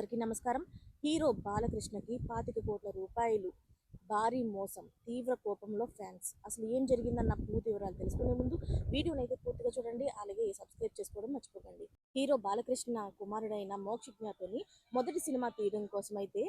అందరికీ నమస్కారం. హీరో బాలకృష్ణకి పాతిక కోట్ల రూపాయలు. భారీ మోసం తీవ్ర కోపంలో ఫ్యాన్స్. అసలు ఏం జరిగిందన్న పూర్తి వివరాలు తెలుసుకునే ముందు వీడియోని అయితే పూర్తిగా చూడండి. అలాగే సబ్స్క్రైబ్ చేసుకోవడం మర్చిపోకండి. హీరో బాలకృష్ణ కుమారుడైన మోక్షజ్ఞతోని మొదటి సినిమా తీయడం కోసం అయితే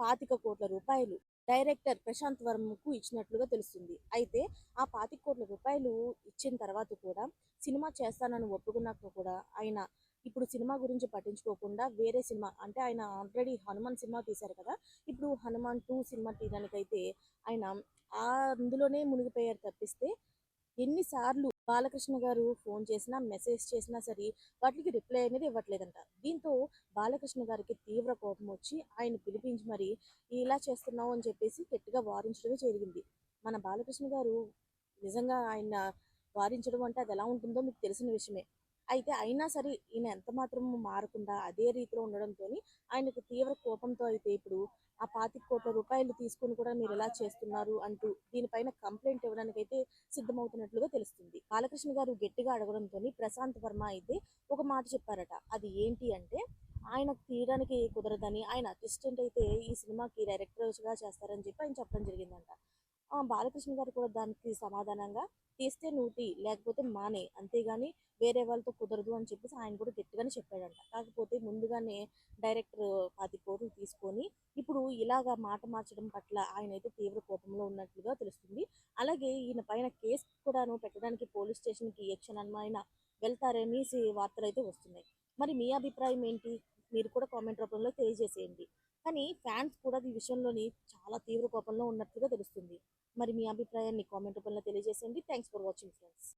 పాతిక కోట్ల రూపాయలు డైరెక్టర్ ప్రశాంత్ వర్మకు ఇచ్చినట్లుగా తెలుస్తుంది. అయితే ఆ పాతిక కోట్ల రూపాయలు ఇచ్చిన తర్వాత కూడా సినిమా చేస్తానని ఒప్పుకున్నాక కూడా ఆయన ఇప్పుడు సినిమా గురించి పట్టించుకోకుండా వేరే సినిమా అంటే ఆయన ఆల్రెడీ హనుమాన్ సినిమా తీశారు కదా. ఇప్పుడు హనుమాన్ టూ సినిమా తీయడానికైతే ఆయన ఆ అందులోనే మునిగిపోయారు తప్పిస్తే ఎన్నిసార్లు బాలకృష్ణ గారు ఫోన్ చేసినా మెసేజ్ చేసినా సరే వాటికి రిప్లై అనేది ఇవ్వట్లేదంట. దీంతో బాలకృష్ణ గారికి తీవ్ర కోపం వచ్చి ఆయన పిలిపించి మరి ఇలా చేస్తున్నావు అని చెప్పేసి గట్టిగా వారించడమే జరిగింది. మన బాలకృష్ణ గారు నిజంగా ఆయన వారించడం అంటే అది ఎలా ఉంటుందో మీకు తెలిసిన విషయమే. అయితే అయినా సరే ఈయన ఎంత మాత్రం మారకుండా అదే రీతిలో ఉండడంతో ఆయనకు తీవ్ర కోపంతో అయితే ఇప్పుడు ఆ పాతిక కోట్ల రూపాయలు తీసుకుని కూడా మీరు ఎలా చేస్తున్నారు అంటూ దీనిపైన కంప్లైంట్ ఇవ్వడానికి అయితే సిద్ధమవుతున్నట్లుగా తెలుస్తుంది. బాలకృష్ణ గారు గట్టిగా అడగడంతో ప్రశాంత్ వర్మ అయితే ఒక మాట చెప్పారట. అది ఏంటి అంటే ఆయనకు తీయడానికి కుదరదని ఆయన అసిస్టెంట్ అయితే ఈ సినిమాకి డైరెక్టర్గా చేస్తారని చెప్పి ఆయన చెప్పడం జరిగిందంట. బాలకృష్ణ గారు కూడా దానికి సమాధానంగా తీస్తే నూటి లేకపోతే మానే అంతేగాని వేరే వాళ్ళతో కుదరదు అని చెప్పేసి ఆయన కూడా గట్టిగానే చెప్పాడంట. కాకపోతే ముందుగానే డైరెక్టర్ పది కోట్లు తీసుకొని ఇప్పుడు ఇలాగా మాట మార్చడం పట్ల ఆయన అయితే తీవ్ర కోపంలో ఉన్నట్లుగా తెలుస్తుంది. అలాగే ఈయన పైన కేసు కూడాను పెట్టడానికి పోలీస్ స్టేషన్కి ఏ క్షణమైన వెళ్తారనేసి వార్తలు అయితే వస్తున్నాయి. మరి మీ అభిప్రాయం ఏంటి? మీరు కూడా కామెంట్ రూపంలో తెలియజేసేయండి. కానీ ఫ్యాన్స్ కూడా ఈ విషయంలోని చాలా తీవ్ర కోపంలో ఉన్నట్లుగా తెలుస్తుంది. మరి మీ అభిప్రాయాన్ని కామెంట్ రూపంలో తెలియజేసేయండి. Thanks for watching friends